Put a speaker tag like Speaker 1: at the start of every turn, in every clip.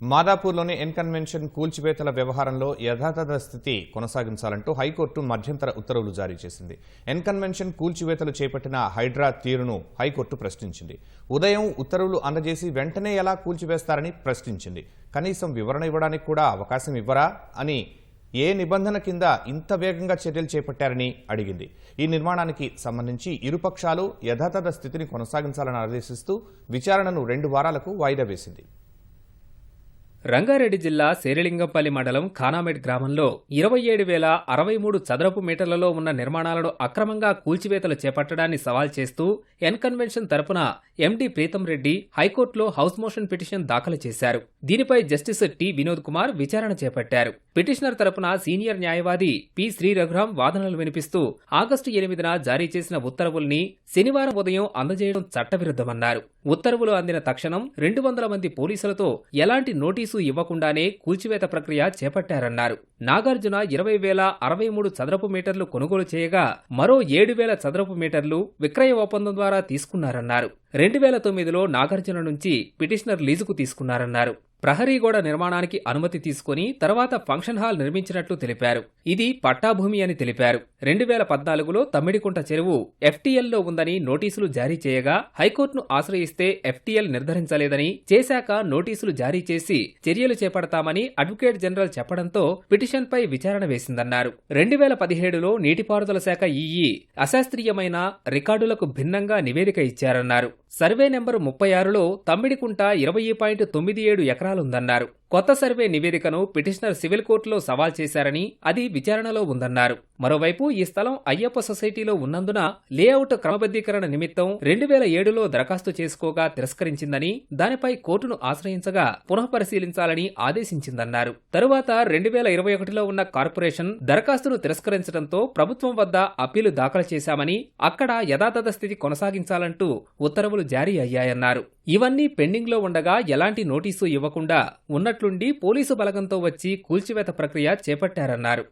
Speaker 1: మాదాపూర్లోని N convention కూల్చివేతల వ్యవహారంలో యథాతథ స్థితి కొనసాగించాలంటూ high court మధ్యంతర ఉత్తర్వులు జారీ చేసింది. ఎన్ కన్వెన్షన్ కూల్చివేతలు చేపట్టిన హైడ్రా తీరును హైకోర్టు ప్రశ్నించింది. ఉదయం ఉత్తర్వులు అందజేసి వెంటనే ఎలా కూల్చివేస్తారని ప్రశ్నించింది. కనీసం వివరణ ఇవ్వడానికి కూడా అవకాశం ఇవ్వరా అని ఏ నిబంధన కింద ఇంత వేగంగా చర్యలు చేపట్టారని అడిగింది. ఈ నిర్మాణానికి సంబంధించి ఇరుపక్షాలు యథాతథ స్థితిని కొనసాగించాలని ఆదేశిస్తూ విచారణను రెండు వారాలకు వాయిదా వేసింది.
Speaker 2: రంగారెడ్డి జిల్లా శేరిలింగంపల్లి మండలం ఖానామెడ్ గ్రామంలో ఇరవై ఏడు వేల అరవై మూడు చదరపు మీటర్లలో ఉన్న నిర్మాణాలను అక్రమంగా కూల్చివేతలు చేపట్టడాన్ని సవాల్ చేస్తూ ఎన్కన్వెన్షన్ తరపున ఎండి ప్రీతం రెడ్డి హైకోర్టులో హౌస్ మోషన్ పిటిషన్ దాఖలు చేశారు. దీనిపై జస్టిస్ టి వినోద్ కుమార్ విచారణ చేపట్టారు. పిటిషనర్ తరపున సీనియర్ న్యాయవాది పి శ్రీ రఘురాం వాదనలు వినిపిస్తూ ఆగస్టు ఎనిమిదిన జారీ చేసిన ఉత్తర్వుల్ని శనివారం ఉదయం అందజేయడం చట్టవిరుద్ధమన్నారు. ఉత్తర్వులు అందిన తక్షణం రెండు వందల మంది పోలీసులతో ఎలాంటి నోటీసు ఇవ్వకుండానే కూల్చివేత ప్రక్రియ చేపట్టారన్నారు. నాగార్జున ఇరవై వేల అరవై మూడు చదరపు మీటర్లు కొనుగోలు చేయగా మరో ఏడు వేల చదరపు మీటర్లు విక్రయ ఒప్పందం ద్వారా తీసుకున్నారన్నారు. రెండు వేల తొమ్మిదిలో నాగార్జున నుంచి పిటిషనర్ లీజుకు తీసుకున్నారన్నారు. ప్రహరీ గోడ నిర్మాణానికి అనుమతి తీసుకుని తర్వాత ఫంక్షన్ హాల్ నిర్మించినట్లు తెలిపారు. ఇది పట్టాభూమి అని తెలిపారు. రెండు వేల పద్నాలుగులో తమ్మిడికుంట చెరువు ఎఫ్టీఎల్లో ఉందని నోటీసులు జారీ చేయగా హైకోర్టును ఆశ్రయిస్తే ఎఫ్టీఎల్ నిర్ధారించలేదని చేశాక నోటీసులు జారీ చేసి చర్యలు చేపడతామని అడ్వకేట్ జనరల్ చెప్పడంతో పిటిషన్పై విచారణ వేసిందన్నారు. రెండు వేల పదిహేడులో నీటిపారుదల శాఖ ఈఈ అశాస్త్రీయమైన రికార్డులకు భిన్నంగా నివేదిక ఇచ్చారన్నారు. సర్వే నెంబరు ముప్పై ఆరులో తమ్మిడికుంట ఇరవై పాయింట్ తొమ్మిది ఏడు ఎకరాలుందన్నారు. కొత్త సర్వే నివేదికను పిటిషనర్ సివిల్ కోర్టులో సవాల్ చేశారని అది విచారణలో ఉందన్నారు. మరోవైపు ఈ స్థలం అయ్యప్ప సొసైటీలో ఉన్నందున లేఅవుట్ క్రమబద్ధీకరణ నిమిత్తం రెండు వేల ఏడులో దరఖాస్తు చేసుకోగా తిరస్కరించిందని దానిపై కోర్టును ఆశ్రయించగా పునఃపరిశీలించాలని ఆదేశించిందన్నారు. తరువాత రెండు వేల ఇరవై ఒకటిలో ఉన్న కార్పొరేషన్ దరఖాస్తును తిరస్కరించడంతో ప్రభుత్వం వద్ద అప్పీలు దాఖలు చేశామని అక్కడ యథాతథ స్థితి కొనసాగించాలంటూ ఉత్తర్వులు జారీ అయ్యాయన్నారు. ఇవన్నీ పెండింగ్లో ఉండగా ఎలాంటి నోటీసు ఇవ్వకుండా ఉన్నట్టు ఉన్నట్లుండి పోలీసు బలగంతో వచ్చి కూల్చివేత ప్రక్రియ చేపట్టారన్నారు.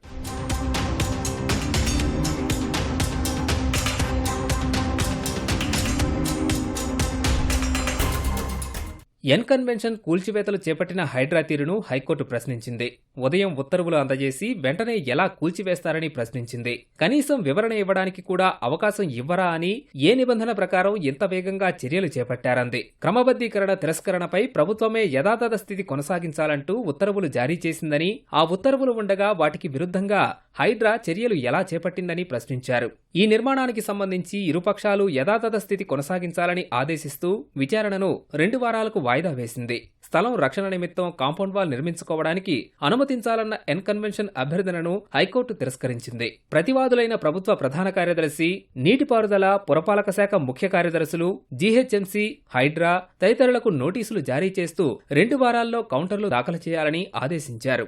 Speaker 2: ఎన్ కన్వెన్షన్ కూల్చివేతలు చేపట్టిన హైడ్రా తీరును హైకోర్టు ప్రశ్నించింది. ఉదయం ఉత్తర్వులు అందజేసి వెంటనే ఎలా కూల్చివేస్తారని ప్రశ్నించింది. కనీసం వివరణ ఇవ్వడానికి కూడా అవకాశం ఇవ్వరా అని ఏ నిబంధన ప్రకారం ఇంత వేగంగా చర్యలు చేపట్టారంది. క్రమబద్ధీకరణ తిరస్కరణపై ప్రభుత్వమే యథాతథ స్థితి కొనసాగించాలంటూ ఉత్తర్వులు జారీ చేసిందని ఆ ఉత్తర్వులు ఉండగా వాటికి విరుద్ధంగా హైడ్రా చర్యలు ఎలా చేపట్టిందని ప్రశ్నించారు. ఈ నిర్మాణానికి సంబంధించి ఇరుపక్షాలు యథాతథ స్థితి కొనసాగించాలని ఆదేశిస్తూ విచారణను రెండు వారాలకు వాయిదా వేసింది. స్థలం రక్షణ నిమిత్తం కాంపౌండ్ వాల్ నిర్మించుకోవడానికి అనుమతించాలన్న ఎన్ కన్వెన్షన్ అభ్యర్థనను హైకోర్టు తిరస్కరించింది. ప్రతివాదులైన ప్రభుత్వ ప్రధాన కార్యదర్శి నీటిపారుదల పురపాలక శాఖ ముఖ్య కార్యదర్శులు జీహెచ్ఎంసీ హైడ్రా తదితరులకు నోటీసులు జారీ చేస్తూ రెండు వారాల్లో కౌంటర్లు దాఖలు చేయాలని ఆదేశించారు.